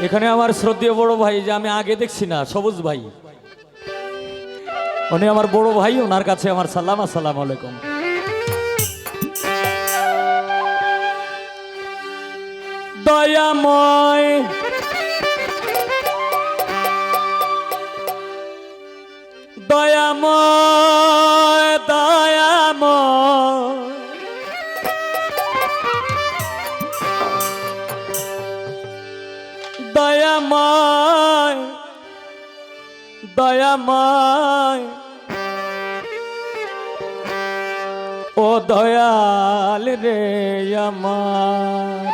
এখানে আমার শ্রদ্ধেয় বড় ভাই যে আমি আগে দেখছি না, সবুজ ভাই। উনি আমার বড় ভাই, ওনার কাছে আমার সালাম, আসসালাম আলাইকুম। দয়াময়। দয়াময়। দয়াময় দয়াময়। ও দয়াল রে আমার।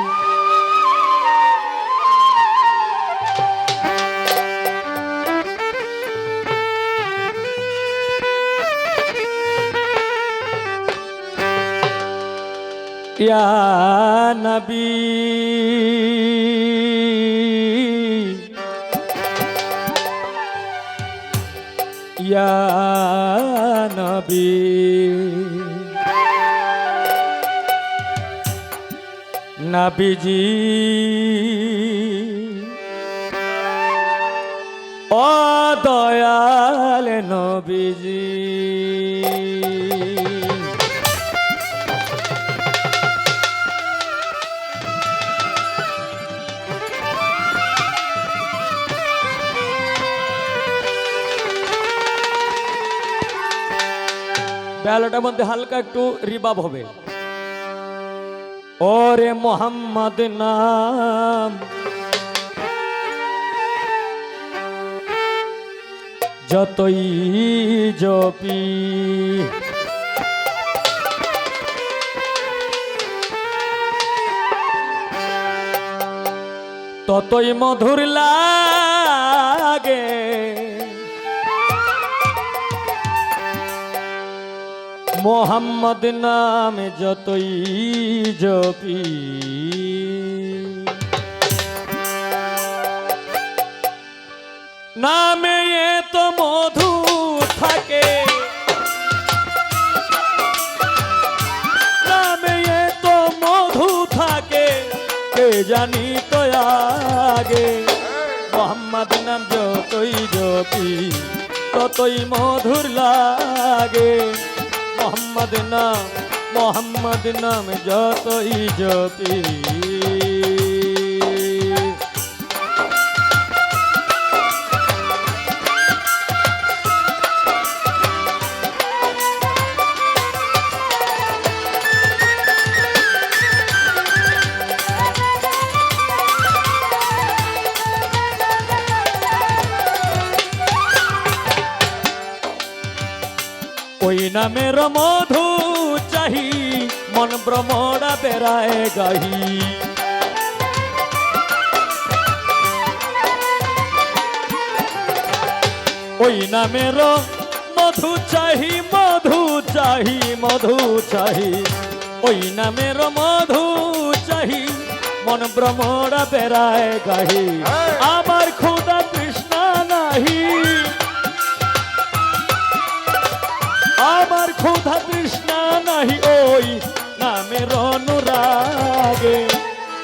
ইয়া নবী। ইয়া নবী। নবীজি ও দয়াল নবীজি। বেলাটার মধ্যে হালকা একটু রিবাব হবে। ওরে মোহাম্মদ নাম। যতই জপি। ততই মধুর লাগে। মোহাম্মদ নামে যতই জপি। নামে এত মধু থাকে। নামে এত মধু থাকে। কে জানি তো আগে। মোহাম্মদ নাম যতই জপি, ততই মধুর লাগে। মোহাম্মদ নাম মোহাম্মদ নাম যতই জপি ওই নামের মধু চাহি মন ভ্রমণা বেড়ায় গাহি। ওই নামের মধু চাহি মধু চাহি মধু চাহি। ওই নামের মধু চাহি মন ভ্রমণা বেড়ায় গাহি। আমার ক্ষুদা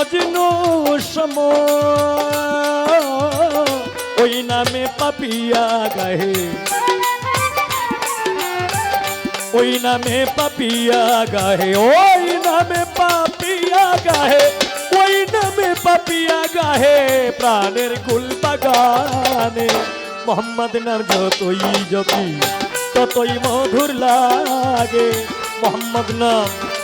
মজনু সম ওই নামে পাপিয়া গাহে। ওই নামে পাপিয়া গাহে, ওই নামে পাপিয়া গাহে, ওই নামে পাপিয়া গাহে, প্রাণের কুল বাগানে। মোহাম্মদ নাম যতই জপি ততই মধুর লাগে। মোহাম্মদ নাম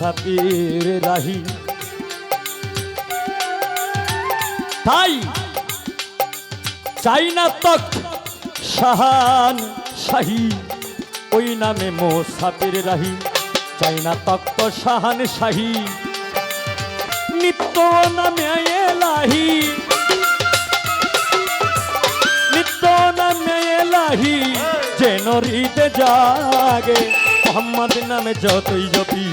মোসাফির রাহি। তাই চাই না তক শাহান শাহী, ওই নামে মোসাফির রাহি। চাই না তক্ত শাহান শাহী। নিত্য নামে এলাহি নিত্য নামে এলাহি যেন হৃদে জাগে। মোহাম্মদ নামে যতই জপি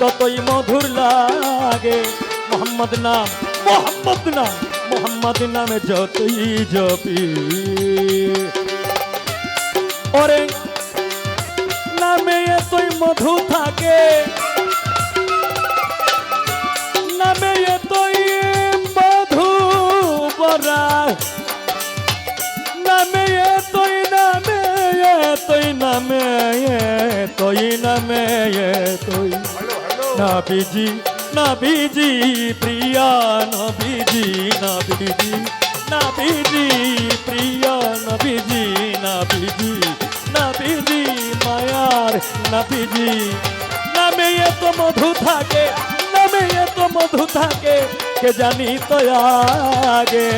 ততই মধুর লাগে। মোহাম্মদ নাম মোহাম্মদ নাম, মোহাম্মদ নামে যতই জপি। ওরে, নামে এতই মধু থাকে। নামে এতই মধু বরা নামে এতই নামে এতই নামে এতই নামে এতই। নাবিজি নাবিজি প্রিয়া নাবিজি নাবিজি নাবিজি প্রিয়া নাবিজি নাবিজি নাবিজি মায়ার নাবিজি নামে এত মধু থাকে, নামে এত মধু থাকে, কে জানি তো আগে।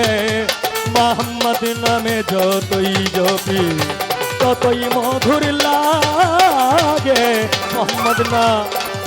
মোহাম্মদ নামে যতই জপি, ততই মধুর লাগে। মোহাম্মদ না